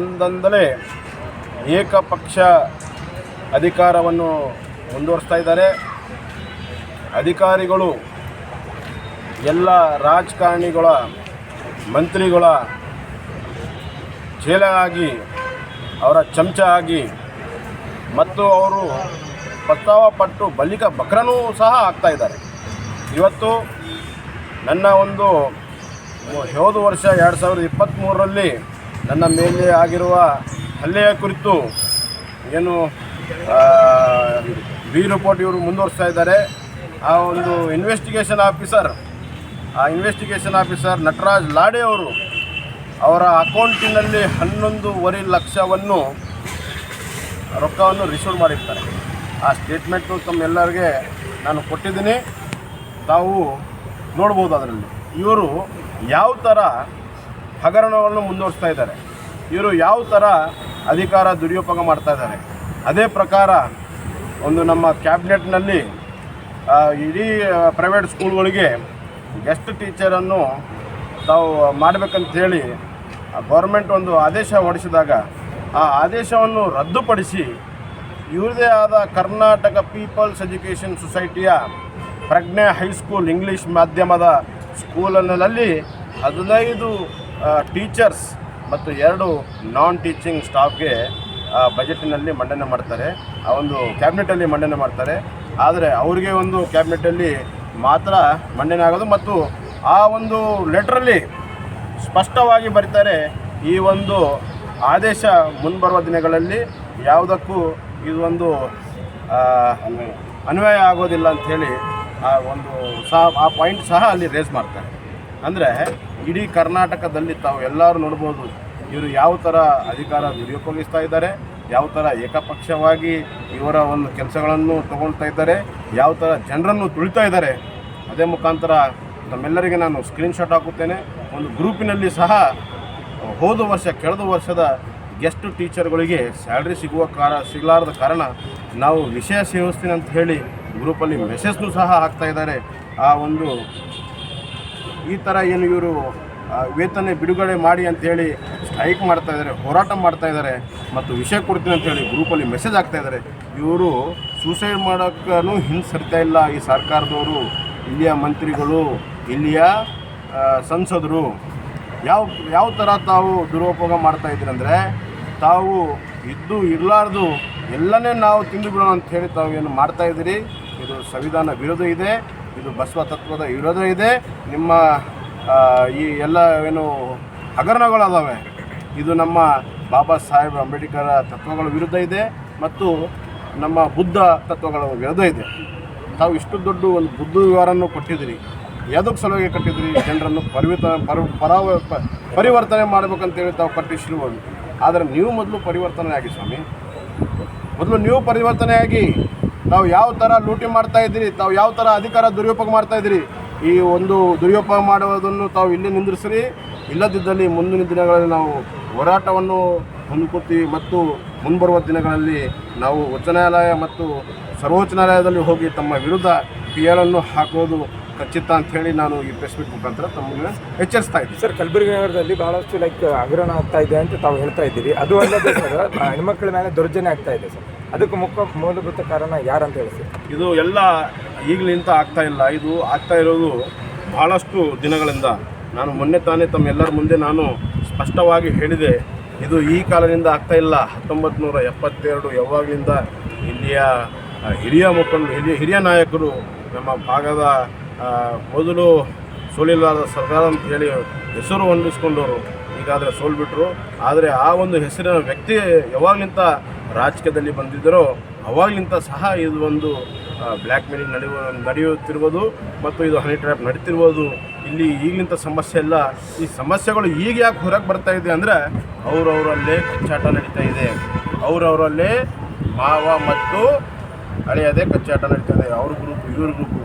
ಬಂದಂದಲೇ ಏಕಪಕ್ಷ ಅಧಿಕಾರವನ್ನು ಮುಂದುವರಿಸ್ತಾ ಇದ್ದಾರೆ. ಅಧಿಕಾರಿಗಳು, ಎಲ್ಲ ರಾಜಕಾರಣಿಗಳ, ಮಂತ್ರಿಗಳ ಚೇಲ ಆಗಿ ಅವರ ಚಮಚ ಆಗಿ ಮತ್ತು ಅವರು ಪ್ರಸ್ತಾವ ಪಟ್ಟು ಬಲಿಕ ಬಕ್ರನೂ ಸಹ ಆಗ್ತಾ ಇದ್ದಾರೆ. ಇವತ್ತು ನನ್ನ ಒಂದು ಹೋದ ವರ್ಷ ಎರಡು ಸಾವಿರದ ಇಪ್ಪತ್ತ್ಮೂರರಲ್ಲಿ ನನ್ನ ಮೇಲೆ ಆಗಿರುವ ಹಲ್ಲೆಯ ಕುರಿತು ಏನು ಬಿ ರಿಪೋರ್ಟ್ ಇವರು ಮುಂದುವರಿಸ್ತಾ ಇದ್ದಾರೆ. ಆ ಒಂದು ಇನ್ವೆಸ್ಟಿಗೇಷನ್ ಆಫೀಸರ್ ಆ ಇನ್ವೆಸ್ಟಿಗೇಷನ್ ಆಫೀಸರ್ ನಟರಾಜ್ ಲಾಡೆ ಅವರು ಅವರ ಅಕೌಂಟಿನಲ್ಲಿ ಹನ್ನೊಂದೂವರೆ ಲಕ್ಷವನ್ನು ರೊಕ್ಕವನ್ನು ರಿಸೀವ್ ಮಾಡಿರ್ತಾರೆ. ಆ ಸ್ಟೇಟ್ಮೆಂಟು ತಮ್ಮೆಲ್ಲರಿಗೆ ನಾನು ಕೊಟ್ಟಿದ್ದೀನಿ. ತಾವು ನೋಡ್ಬೋದು ಅದರಲ್ಲಿ. ಇವರು ಯಾವ ಥರ ಹಗರಣವನ್ನು ಮುಂದುವರಿಸ್ತಾ ಇದ್ದಾರೆ. ಇವರು ಯಾವ ಥರ ಅಧಿಕಾರ ದುರುಪಯೋಗ ಮಾಡ್ತಾ ಇದ್ದಾರೆ? ಅದೇ ಪ್ರಕಾರ ಒಂದು ನಮ್ಮ ಕ್ಯಾಬಿನೆಟ್ನಲ್ಲಿ ಇಡೀ ಪ್ರೈವೇಟ್ ಸ್ಕೂಲ್ಗಳಿಗೆ ಗೆಸ್ಟ್ ಟೀಚರನ್ನು ತಾವು ಮಾಡಬೇಕಂತೇಳಿ ಗೌರ್ಮೆಂಟ್ ಒಂದು ಆದೇಶ ಹೊರಡಿಸಿದಾಗ ಆ ಆದೇಶವನ್ನು ರದ್ದುಪಡಿಸಿ ಇವರದೇ ಆದ ಕರ್ನಾಟಕ ಪೀಪಲ್ಸ್ ಎಜುಕೇಷನ್ ಸೊಸೈಟಿಯ ಪ್ರಜ್ಞೆ ಹೈಸ್ಕೂಲ್ ಇಂಗ್ಲೀಷ್ ಮಾಧ್ಯಮದ ಸ್ಕೂಲಲ್ಲಿ ಹದಿನೈದು ಟೀಚರ್ಸ್ ಮತ್ತು ಎರಡು ನಾನ್ ಟೀಚಿಂಗ್ ಸ್ಟಾಫ್ಗೆ ಬಜೆಟಿನಲ್ಲಿ ಮಂಡನೆ ಮಾಡ್ತಾರೆ. ಆ ಒಂದು ಕ್ಯಾಬಿನೆಟಲ್ಲಿ ಮಂಡನೆ ಮಾಡ್ತಾರೆ. ಆದರೆ ಅವರಿಗೆ ಒಂದು ಕ್ಯಾಬಿನೆಟಲ್ಲಿ ಮಾತ್ರ ಮಂಡನೆ ಆಗೋದು ಮತ್ತು ಆ ಒಂದು ಲೆಟ್ರಲ್ಲಿ ಸ್ಪಷ್ಟವಾಗಿ ಬರೀತಾರೆ, ಈ ಒಂದು ಆದೇಶ ಮುಂಬರುವ ದಿನಗಳಲ್ಲಿ ಯಾವುದಕ್ಕೂ ಇದು ಒಂದು ಅನ್ವಯ ಆಗೋದಿಲ್ಲ ಅಂಥೇಳಿ ಆ ಒಂದು ಸಹ, ಆ ಪಾಯಿಂಟ್ ಸಹ ಅಲ್ಲಿ ರೇಸ್ ಮಾಡ್ತಾರೆ. ಅಂದರೆ ಇಡೀ ಕರ್ನಾಟಕದಲ್ಲಿ ತಾವು ಎಲ್ಲರೂ ನೋಡ್ಬೋದು, ಇವರು ಯಾವ ಥರ ಅಧಿಕಾರ ದುರುಪಯೋಗಿಸ್ತಾ ಇದ್ದಾರೆ, ಯಾವ ಥರ ಏಕಪಕ್ಷವಾಗಿ ಇವರ ಒಂದು ಕೆಲಸಗಳನ್ನು ತಗೊಳ್ತಾ ಇದ್ದಾರೆ, ಯಾವ ಥರ ಜನರನ್ನು ತುಳಿತಾ ಇದ್ದಾರೆ, ಅದೇ ಮುಖಾಂತರ ನಮ್ಮೆಲ್ಲರಿಗೆ ನಾನು ಸ್ಕ್ರೀನ್ಶಾಟ್ ಹಾಕುತ್ತೇನೆ. ಒಂದು ಗ್ರೂಪಿನಲ್ಲಿ ಸಹ ಹೋದ ವರ್ಷ, ಕಳೆದ ವರ್ಷದ ಗೆಸ್ಟ್ ಟೀಚರ್ಗಳಿಗೆ ಸ್ಯಾಲ್ರಿ ಸಿಗುವ ಕಾರ, ಸಿಗಲಾರದ ಕಾರಣ ನಾವು ವಿಷಯ ಸೇವಿಸ್ತೀನಿ ಅಂತ ಹೇಳಿ ಗ್ರೂಪಲ್ಲಿ ಮೆಸೇಜ್ನು ಸಹ ಹಾಕ್ತಾ ಇದ್ದಾರೆ. ಆ ಒಂದು ಈ ಥರ ಏನು ಇವರು ವೇತನ ಬಿಡುಗಡೆ ಮಾಡಿ ಅಂಥೇಳಿ ಸ್ಟ್ರೈಕ್ ಮಾಡ್ತಾ ಇದ್ದಾರೆ ಹೋರಾಟ ಮಾಡ್ತಾ ಇದ್ದಾರೆ ಮತ್ತು ವಿಷಯ ಕೊಡ್ತೀನಿ ಅಂತೇಳಿ ಗ್ರೂಪಲ್ಲಿ ಮೆಸೇಜ್ ಹಾಕ್ತಾ ಇದ್ದಾರೆ ಇವರು ಸೂಸೈಡ್ ಮಾಡೋಕ್ಕೂ ಹಿಂಸರ್ತಾ ಇಲ್ಲ ಈ ಸರ್ಕಾರದವರು, ಇಲ್ಲಿಯ ಮಂತ್ರಿಗಳು, ಇಲ್ಲಿಯ ಸಂಸದರು. ಯಾವ ಯಾವ ಥರ ತಾವು ದುರುಪಯೋಗ ಮಾಡ್ತಾ ಇದ್ದೀರಿ ಅಂದರೆ ತಾವು ಇದ್ದು ಇರಲಾರ್ದು ಎಲ್ಲನೇ ನಾವು ತಿಂದು ಬಿಡೋಣ ಅಂತ ಹೇಳಿ ತಾವು ಏನು ಮಾಡ್ತಾ ಇದ್ದೀರಿ. ಇದು ಸಂವಿಧಾನ ವಿರೋಧ ಇದೆ. ಇದು ಬಸವ ತತ್ವದ ವಿರೋಧ ಇದೆ. ನಿಮ್ಮ ಈ ಎಲ್ಲ ಏನು ಹಗರಣಗಳದಾವೆ. ಇದು ನಮ್ಮ ಬಾಬಾ ಸಾಹೇಬ್ ಅಂಬೇಡ್ಕರ್ ತತ್ವಗಳ ವಿರುದ್ಧ ಇದೆ ಮತ್ತು ನಮ್ಮ ಬುದ್ಧ ತತ್ವಗಳ ವಿರುದ್ಧ ಇದೆ. ತಾವು ಇಷ್ಟು ದೊಡ್ಡ ಒಂದು ಬುದ್ಧ ವಿವರನ್ನು ಕೊಟ್ಟಿದ್ದೀರಿ. ಯಾವುದಕ್ಕೆ ಸಲುವಾಗಿ ಕಟ್ಟಿದ್ರಿ ಜನರನ್ನು ಪರಿವರ್ತನೆ ಪರ, ಪರಾವ ಪರಿವರ್ತನೆ ಮಾಡಬೇಕಂತೇಳಿ ತಾವು ಕಟ್ಟಿಸಿರ್ಬೋದು ಆದರೆ ನೀವು ಮೊದಲು ಪರಿವರ್ತನೆ ಆಗಿ ಸ್ವಾಮಿ. ಮೊದಲು ನೀವು ಪರಿವರ್ತನೆಯಾಗಿ ತಾವು ಯಾವ ಥರ ಲೂಟಿ ಮಾಡ್ತಾ ಇದ್ದೀರಿ, ತಾವು ಯಾವ ಥರ ಅಧಿಕಾರ ದುರುಪಯೋಗ ಮಾಡ್ತಾ ಇದ್ದೀರಿ, ಈ ಒಂದು ದುರುಪಯೋಗ ಮಾಡುವುದನ್ನು ತಾವು ಇಲ್ಲಿ ನಿಂದ್ರಿಸ್ರಿ. ಇಲ್ಲದಿದ್ದಲ್ಲಿ ಮುಂದಿನ ದಿನಗಳಲ್ಲಿ ನಾವು ಹೋರಾಟವನ್ನು ಹೊಂದ್ಕೊತೀವಿ ಮತ್ತು ಮುಂಬರುವ ದಿನಗಳಲ್ಲಿ ನಾವು ಉಚ್ಚ ನ್ಯಾಯಾಲಯ ಮತ್ತು ಸರ್ವೋಚ್ಚ ನ್ಯಾಯಾಲಯದಲ್ಲಿ ಹೋಗಿ ತಮ್ಮ ವಿರುದ್ಧ ಪಿ ಅನ್ನು ಹಾಕೋದು ಖಚಿತ ಅಂತ ಹೇಳಿ ನಾನು ಈ ಪ್ರೆಸ್ ಮೀಟ್ ಮುಖಾಂತರ ತಮಗೆ ಎಚ್ಚರಿಸ್ತಾ ಇದ್ದೀನಿ. ಸರ್ ಕಲಬುರಗಿ ನಗರದಲ್ಲಿ ಬಹಳಷ್ಟು ಲೈಕ್ ಹಗರಣ ಆಗ್ತಾ ಇದೆ ಅಂತ ತಾವು ಹೇಳ್ತಾ ಇದ್ದೀರಿ. ಅದು ಅಲ್ಲದೆ ಸರ್ ಹೆಣ್ಮಕ್ಳ ಮೇಲೆ ದೌರ್ಜನ್ಯ ಆಗ್ತಾ ಇದೆ ಸರ್ ಅದಕ್ಕೆ ಮುಖ್ಯ ಮೂಲಭೂತ ಕಾರಣ ಯಾರಂತ ಹೇಳಿ ಇದು ಎಲ್ಲ ಈಗಲಿಂತ ಆಗ್ತಾ ಇಲ್ಲ. ಇದು ಆಗ್ತಾ ಇರೋದು ಬಹಳಷ್ಟು ದಿನಗಳಿಂದ. ನಾನು ಮೊನ್ನೆ ತಾನೇ ತಮ್ಮೆಲ್ಲರ ಮುಂದೆ ನಾನು ಸ್ಪಷ್ಟವಾಗಿ ಹೇಳಿದೆ. ಇದು ಈ ಕಾಲದಿಂದ ಆಗ್ತಾ ಇಲ್ಲ. ಹತ್ತೊಂಬತ್ತು ನೂರ ಎಪ್ಪತ್ತೆರಡು ಯಾವಾಗಲಿಂದ ಇಲ್ಲಿಯ ಹಿರಿಯ ಮುಖಂಡರು ಹಿರಿಯ ಹಿರಿಯ ನಾಯಕರು ನಮ್ಮ ಭಾಗದ ಮೊದಲು ಸೋಲಿಲ್ಲದ ಸರ್ಕಾರ ಅಂತ ಹೇಳಿ ಹೆಸರು ಹೊಂದಿಸ್ಕೊಂಡವರು. ಈಗಾದರೆ ಸೋಲ್ಬಿಟ್ರು. ಆದರೆ ಆ ಒಂದು ಹೆಸರಿನ ವ್ಯಕ್ತಿ ಯಾವಾಗಲಿಂತ ರಾಜಕೀಯದಲ್ಲಿ ಬಂದಿದ್ದರೋ ಅವಾಗಿಂತ ಸಹ ಇದು ಒಂದು ಬ್ಲ್ಯಾಕ್ ಮೇಲಿಂಗ್ ನಡೆಯುವ, ನಡೆಯುತ್ತಿರುವುದು ಮತ್ತು ಇದು ಹನಿ ಟ್ರ್ಯಾಪ್ ನಡೀತಿರ್ಬೋದು ಇಲ್ಲಿ ಈಗಲಿಂತ ಸಮಸ್ಯೆ ಇಲ್ಲ. ಈ ಸಮಸ್ಯೆಗಳು ಈಗ ಯಾಕೆ ಹೊರಗೆ ಬರ್ತಾ ಇದೆ ಅಂದರೆ ಅವರವರಲ್ಲೇ ಕಚ್ಚಾಟ ನಡೀತಾ ಇದೆ. ಅವರವರಲ್ಲೇ ಮಾವ ಮತ್ತು ಹಳೆಯದೇ ಕಚ್ಚಾಟ ನಡೀತದೆ. ಅವ್ರ ಗ್ರೂಪ್ ಇವ್ರ ಗ್ರೂಪ್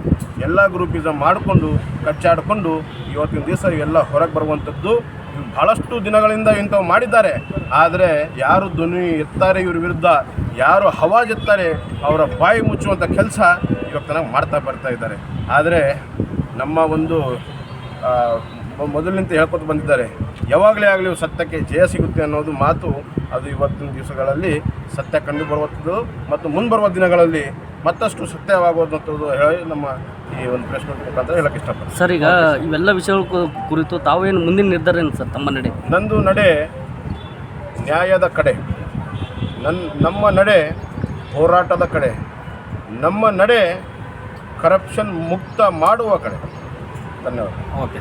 ಎಲ್ಲ ಗ್ರೂಪಿಸಮ್ ಮಾಡಿಕೊಂಡು, ಕಚ್ಚಾಡಿಕೊಂಡು ಇವತ್ತಿನ ದಿವಸ ಎಲ್ಲ ಹೊರಗೆ ಬರುವಂಥದ್ದು ಬಹಳಷ್ಟು ದಿನಗಳಿಂದ ಇಂಥವು ಮಾಡಿದ್ದಾರೆ. ಆದರೆ ಯಾರು ಧ್ವನಿ ಎತ್ತಾರೆ ಇವ್ರ ವಿರುದ್ಧ, ಯಾರು ಹವಾಜ್ ಎತ್ತಾರೆ ಅವರ ಬಾಯಿ ಮುಚ್ಚುವಂಥ ಕೆಲಸ ಇವತ್ತು ಮಾಡ್ತಾ ಬರ್ತಾ ಇದ್ದಾರೆ. ಆದರೆ ನಮ್ಮ ಒಂದು ಮೊದಲಿನಿಂದ ಹೇಳ್ಕೊತ ಬಂದಿದ್ದಾರೆ. ಯಾವಾಗಲೇ ಆಗಲಿ ಸತ್ಯಕ್ಕೆ ಜಯ ಸಿಗುತ್ತೆ ಅನ್ನೋದು ಮಾತು ಅದು ಇವತ್ತಿನ ದಿವಸಗಳಲ್ಲಿ ಸತ್ಯ ಕಂಡು ಬರುವಂಥದ್ದು ಮತ್ತು ಮುಂಬರುವ ದಿನಗಳಲ್ಲಿ ಮತ್ತಷ್ಟು ಸತ್ಯವಾಗುವಂಥದ್ದು ಹೇಳಿ ನಮ್ಮ ಈ ಒಂದು ಪ್ರೆಸ್ ಮುಖಾಂತರ ಹೇಳಕ್ಕೆ ಇಷ್ಟಪಡ್ತೀನಿ. ಸರ್ ಈಗ ಇವೆಲ್ಲ ವಿಷಯಗಳ ಕುರಿತು ತಾವೇನು ಮುಂದಿನ ನಿರ್ಧಾರ ಏನು ಸರ್ ತಮ್ಮ ನಡೆ? ನಂದು ನಡೆ ನ್ಯಾಯದ ಕಡೆ. ನನ್ನ ನಮ್ಮ ನಡೆ ಹೋರಾಟದ ಕಡೆ. ನಮ್ಮ ನಡೆ ಕರಪ್ಷನ್ ಮುಕ್ತ ಮಾಡುವ ಕಡೆ. ಧನ್ಯವಾದ. ಓಕೆ.